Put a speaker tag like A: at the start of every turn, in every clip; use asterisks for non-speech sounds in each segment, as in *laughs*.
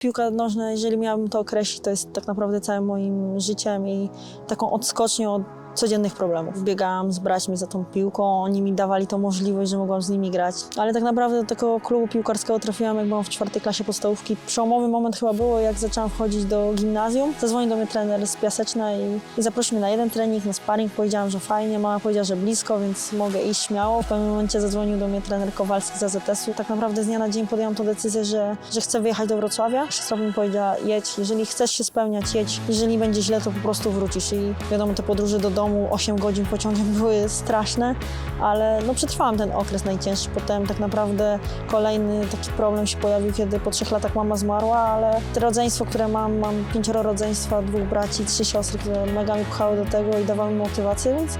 A: Piłka nożna, jeżeli miałabym to określić, to jest tak naprawdę całym moim życiem i taką odskocznią od codziennych problemów. Biegałam z braćmi za tą piłką, oni mi dawali tą możliwość, że mogłam z nimi grać. Ale tak naprawdę do tego klubu piłkarskiego trafiłam, jak byłam w czwartej klasie podstawówki. Przełomowy moment chyba było, jak zaczęłam wchodzić do gimnazjum. Zadzwonił do mnie trener z Piaseczna i, i zaprosił mnie na jeden trening, na sparring. Powiedziałam, że fajnie, mama powiedziała, że blisko, więc mogę iść śmiało. W pewnym momencie zadzwonił do mnie trener Kowalski z AZS-u. Tak naprawdę z dnia na dzień podjęłam tą decyzję, że, że chcę wyjechać do Wrocławia. Siostra mi powiedziała, jedź, jeżeli chcesz się spełniać, jedź. Jeżeli będzie źle, to po prostu wrócisz. I wiadomo, te podróże do domu 8 godzin pociągiem *laughs* były straszne, ale no przetrwałam ten okres najcięższy. Potem tak naprawdę kolejny taki problem się pojawił, kiedy po trzech latach mama zmarła, ale to rodzeństwo, które mam, mam pięcioro rodzeństwa, dwóch braci, trzy siostry, które mega mi pchały do tego i dawały mi motywację, więc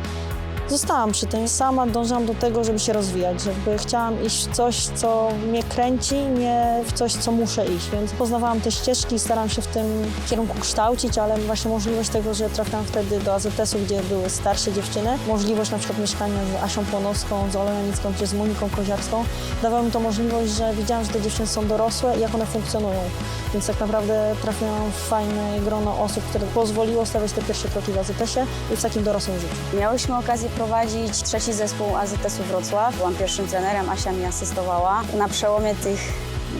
A: zostałam przy tym. Sama dążyłam do tego, żeby się rozwijać, żeby chciałam iść w coś, co mnie kręci, nie w coś, co muszę iść, więc poznawałam te ścieżki i staram się w tym kierunku kształcić, ale właśnie możliwość tego, że trafiłam wtedy do AZS-u, gdzie były starsze dziewczyny, możliwość na przykład mieszkania z Asią Płonowską, z Olą Janicką czy z Moniką Koziarską, dawało mi to możliwość, że widziałam, że te dziewczyny są dorosłe i jak one funkcjonują. Więc tak naprawdę trafiłam w fajne grono osób, które pozwoliło stawiać te pierwsze kroki w AZS-ie i w takim dorosłym życiu.
B: Miałyśmy okazję prowadzić trzeci zespół AZS-u Wrocław. Byłam pierwszym trenerem, Asia mi asystowała. Na przełomie tych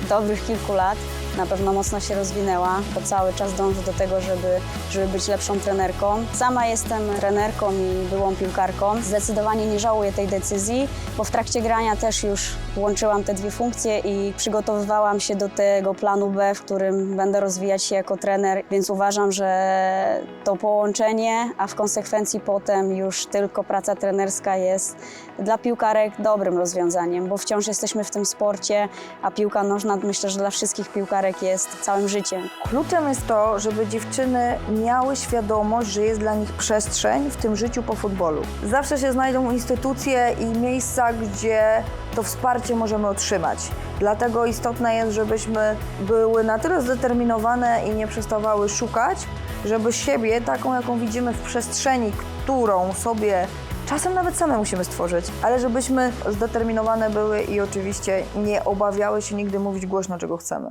B: dobrych kilku lat na pewno mocno się rozwinęła, bo cały czas dążę do tego, żeby, żeby być lepszą trenerką. Sama jestem trenerką i byłą piłkarką. Zdecydowanie nie żałuję tej decyzji, bo w trakcie grania też już łączyłam te dwie funkcje i przygotowywałam się do tego planu B, w którym będę rozwijać się jako trener, więc uważam, że to połączenie, a w konsekwencji potem już tylko praca trenerska jest dla piłkarek dobrym rozwiązaniem, bo wciąż jesteśmy w tym sporcie, a piłka nożna myślę, że dla wszystkich piłkarek jest całym życiem.
C: Kluczem jest to, żeby dziewczyny miały świadomość, że jest dla nich przestrzeń w tym życiu po futbolu. Zawsze się znajdą instytucje i miejsca, gdzie to wsparcie możemy otrzymać. Dlatego istotne jest, żebyśmy były na tyle zdeterminowane i nie przestawały szukać, żeby siebie, taką jaką widzimy w przestrzeni, którą sobie czasem nawet same musimy stworzyć, ale żebyśmy zdeterminowane były i oczywiście nie obawiały się nigdy mówić głośno, czego chcemy.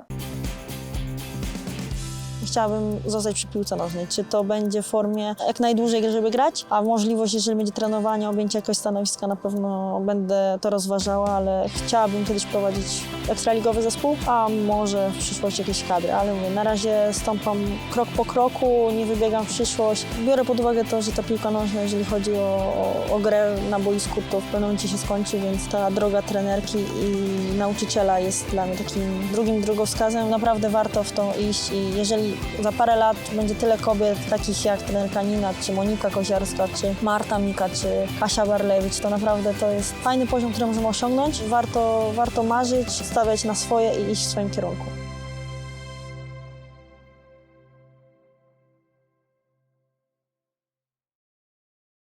A: Chciałabym zostać przy piłce nożnej. Czy to będzie w formie jak najdłużej, żeby grać, a możliwość, jeżeli będzie trenowanie, objęcie jakiegoś stanowiska, na pewno będę to rozważała, ale chciałabym kiedyś prowadzić ekstraligowy zespół, a może w przyszłości jakieś kadry, ale mówię, na razie stąpam krok po kroku, nie wybiegam w przyszłość. Biorę pod uwagę to, że ta piłka nożna, jeżeli chodzi o, o, o grę na boisku, to w pewnym momencie się skończy, więc ta droga trenerki i nauczyciela jest dla mnie takim drugim drogowskazem. Naprawdę warto w to iść i jeżeli za parę lat będzie tyle kobiet takich jak trenerka Nina, czy Monika Koziarska, czy Marta Mika, czy Kasia Barlewicz, to naprawdę to jest fajny poziom, który możemy osiągnąć. Warto, warto marzyć, stawiać na swoje i iść w swoim kierunku.